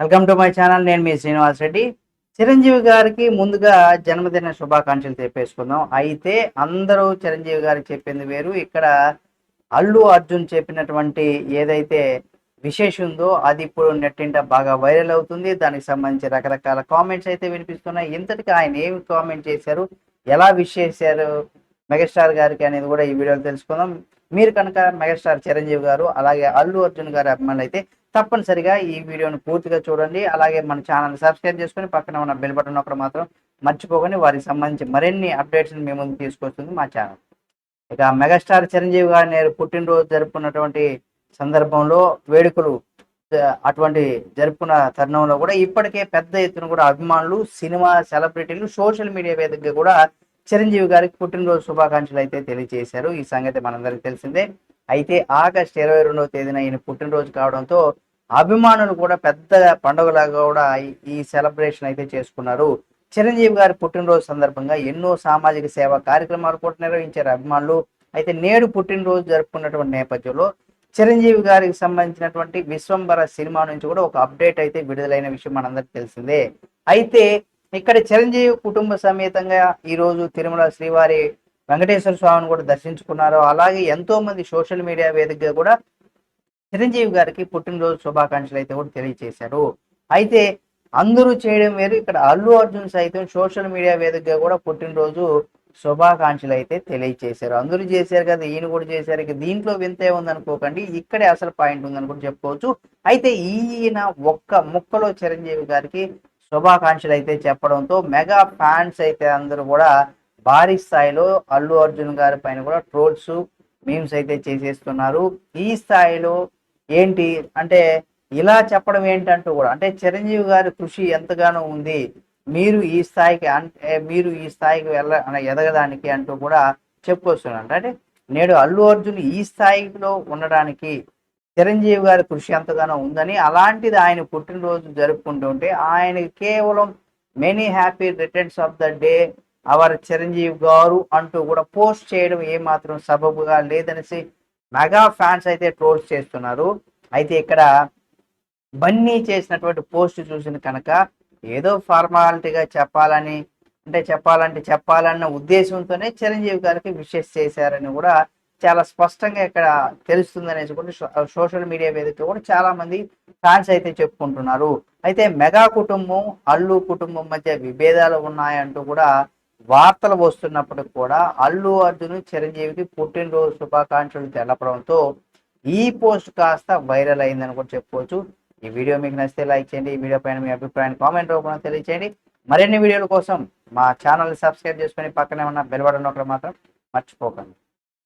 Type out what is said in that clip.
Welcome to my channel. నేను మీ శ్రీనివాస్ రెడ్డి. చిరంజీవి గారికి ముందుగా జన్మదిన శుభాకాంక్షలు చెప్పేసుకుందాం. అయితే అందరూ చిరంజీవి గారికి చెప్పింది వేరు. ఇక్కడ అల్లు అర్జున్ చెప్పినటువంటి ఏదైతే విశేషం ఉందో అది ఇప్పుడు నెట్టింట బాగా వైరల్ అవుతుంది. దానికి సంబంధించి రకరకాల కామెంట్స్ అయితే వినిపిస్తున్నాయి. ఇంతటికి ఆయన ఏమి కామెంట్ చేశారు? ఎలా విష్ చేశారు? మెగాస్టార్ గారికి అనేది కూడా ఈ వీడియోలో తెలుసుకుందాం. మీరు కనుక మెగాస్టార్ చిరంజీవి గారు అలాగే అల్లు అర్జున్ గారి అభిమానులు అయితే తప్పనిసరిగా ఈ వీడియోని పూర్తిగా చూడండి. అలాగే మన ఛానల్ సబ్స్క్రైబ్ చేసుకొని పక్కన ఉన్న బెల్ బటన్ ఒకటి మాత్రం మర్చిపోకండి. వారికి సంబంధించి మరిన్ని అప్డేట్స్ మీ ముందు తీసుకొస్తుంది మా ఛానల్. ఇక మెగాస్టార్ చిరంజీవి గారి నేను పుట్టినరోజు జరుపుకున్నటువంటి సందర్భంలో వేడుకలు అటువంటి జరుపుకున్న తరుణంలో కూడా ఇప్పటికే పెద్ద ఎత్తున కూడా అభిమానులు సినిమా సెలబ్రిటీలు సోషల్ మీడియా వేదికగా కూడా చిరంజీవి గారికి పుట్టినరోజు శుభాకాంక్షలు అయితే తెలియజేశారు. ఈ సంగతి మనందరికీ తెలిసిందే. అయితే ఆగస్ట్ ఇరవై రెండవ తేదీన ఈయన పుట్టినరోజు కావడంతో అభిమానులు కూడా పెద్ద పండుగలాగా కూడా ఈ- సెలబ్రేషన్ అయితే చేసుకున్నారు. చిరంజీవి గారి పుట్టినరోజు సందర్భంగా ఎన్నో సామాజిక సేవా కార్యక్రమాలు కూడా నిర్వహించారు అభిమానులు. అయితే నేడు పుట్టినరోజు జరుపుకున్నటువంటి నేపథ్యంలో చిరంజీవి గారికి సంబంధించినటువంటి విశ్వంబర సినిమా నుంచి కూడా ఒక అప్డేట్ అయితే విడుదలైన విషయం మనందరికీ తెలిసిందే. అయితే ఇక్కడ చిరంజీవి కుటుంబ సమేతంగా ఈ రోజు తిరుమల శ్రీవారి వెంకటేశ్వర స్వామిని కూడా దర్శించుకున్నారు. అలాగే ఎంతో మంది సోషల్ మీడియా వేదికగా కూడా చిరంజీవి గారికి పుట్టినరోజు శుభాకాంక్షలు అయితే కూడా తెలియజేశారు అయితే అందరూ చేయడం వేరు. ఇక్కడ అల్లు అర్జున్ సైతం సోషల్ మీడియా వేదికగా కూడా పుట్టినరోజు శుభాకాంక్షలు అయితే తెలియజేశారు అందరూ చేశారు కదా ఈయన కూడా చేశారు. ఇక దీంట్లో వింతే ఉందనుకోకండి ఇక్కడే అసలు పాయింట్ ఉందని కూడా చెప్పుకోవచ్చు. అయితే ఈయన ఒక్క ముక్కలో చిరంజీవి గారికి శుభాకాంక్షలు అయితే చెప్పడంతో మెగా ఫ్యాన్స్ అయితే అందరూ కూడా భారీ స్థాయిలో అల్లు అర్జున్ గారి పైన కూడా ట్రోల్స్ మీమ్స్ అయితే చేసేస్తున్నారు. ఈ స్థాయిలో ఏంటి? అంటే ఇలా చెప్పడం ఏంటంటూ కూడా అంటే చిరంజీవి గారి కృషి ఎంతగానో ఉంది. మీరు ఈ స్థాయికి అంటే మీరు ఈ స్థాయికి వెళ్ళ ఎదగడానికి అంటూ కూడా చెప్పుకొస్తున్నారు అంటే నేడు అల్లు అర్జున్ ఈ స్థాయిలో ఉండడానికి చిరంజీవి గారి కృషి ఎంతగానో ఉందని అలాంటిది ఆయన పుట్టినరోజు జరుపుకుంటుంటే ఆయన కేవలం many happy returns of the day our Chiranjeevi గారు అంటూ కూడా పోస్ట్ చేయడం ఏమాత్రం సబబుగా లేదనేసి మెగా ఫ్యాన్స్ అయితే ట్రోల్స్ చేస్తున్నారు. అయితే ఇక్కడ బన్నీ చేసినటువంటి పోస్ట్ చూసిన కనుక ఏదో ఫార్మాలిటీగా చెప్పాలని అంటే చెప్పాలంటే చెప్పాలన్న ఉద్దేశంతోనే చిరంజీవి గారికి విషెస్ చేశారని కూడా చాలా స్పష్టంగా ఇక్కడ తెలుస్తుంది అనేసి కూడా సోషల్ మీడియా వేదిక కూడా చాలా మంది ఫ్యాన్స్ అయితే చెప్పుకుంటున్నారు. అయితే మెగా కుటుంబం అల్లు కుటుంబం మధ్య విభేదాలు ఉన్నాయంటూ కూడా వార్తలు వస్తున్నప్పటికి కూడా అల్లు అర్జున్ చిరంజీవికి పుట్టినరోజు శుభాకాంక్షలు తెలపడంతో ఈ పోస్ట్ కాస్త వైరల్ అయిందని కూడా చెప్పుకోవచ్చు. ఈ వీడియో మీకు నచ్చితే లైక్ చేయండి. ఈ వీడియో పైన మీ అభిప్రాయాన్ని కామెంట్ రూపంలో తెలియచేయండి. మరిన్ని వీడియోల కోసం మా ఛానల్ని సబ్స్క్రైబ్ చేసుకొని పక్కనే ఉన్న బెల్ బటన్ ఒకటి మాత్రం మర్చిపోకండి.